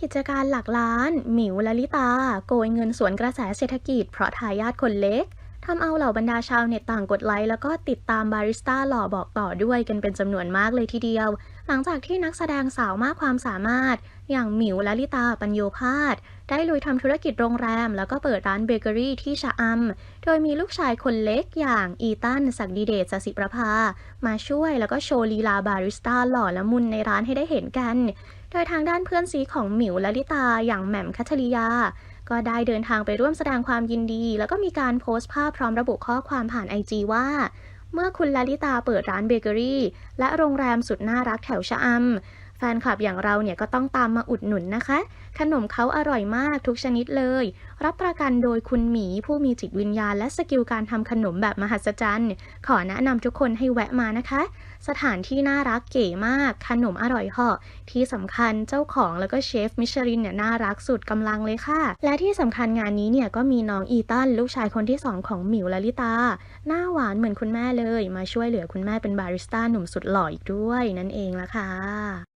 กิจการหลักล้าน หมิวลลิตา โกยเงินสวนกระแสเศรษฐกิจเพราะทายาทคนเล็ก ทำเอาเหล่าบรรดาชาวเน็ตต่างกดไลค์แล้วก็ติดตามบาริสต้าหล่อบอกต่อด้วยกันเป็นจำนวนมากเลยทีเดียว หลังจากที่นักแสดงสาวมากความสามารถ อย่างหมิวละลิตาปัญโยพาสได้ลุยทำธุรกิจโรงแรม แล้วก็เปิดร้านเบเกอรี่ที่ชะอำ โดยมีลูกชายคนเล็กอย่างอีตันศักดิเดชสสิประภา มาช่วยแล้วก็โชว์ลีลาบาริสต้าหล่อละมุนในร้านให้ได้เห็นกัน โดยทางด้านเพื่อนซีของหมิวและลิตาอย่างแหม่มคัทริยา ก็ได้เดินทางไปร่วมแสดงความยินดี แล้วก็มีการโพสต์ภาพพร้อมระบุข้อความผ่านไอจีว่า เมื่อคุณลลิตาเปิดร้านเบเกอรี่ และโรงแรมสุดน่ารักแถวชะอำ แฟนคลับอย่างเราเนี่ยก็ต้องตามมาอุดหนุนนะคะ ขนมเขาอร่อยมากทุกชนิดเลย รับประกันโดยคุณหมีผู้มีจิตวิญญาณ และสกิลการทำขนมแบบมหัศจรรย์ ขอแนะนำทุกคนให้แวะมานะคะ สถานที่น่ารักเก๋มาก ขนมอร่อยเหาะที่สำคัญเจ้าของแล้วก็เชฟมิชลินเนี่ยน่ารักสุดกำลังเลยค่ะ และที่สำคัญงานนี้เนี่ยก็มีน้องอีตันลูกชายคนที่สองของหมิวและลิตา หน้าหวานเหมือนคุณแม่เลย มาช่วยเหลือคุณแม่เป็นบาริสต้าหนุ่มสุดหล่ออีกด้วยนั่นเองละค่ะ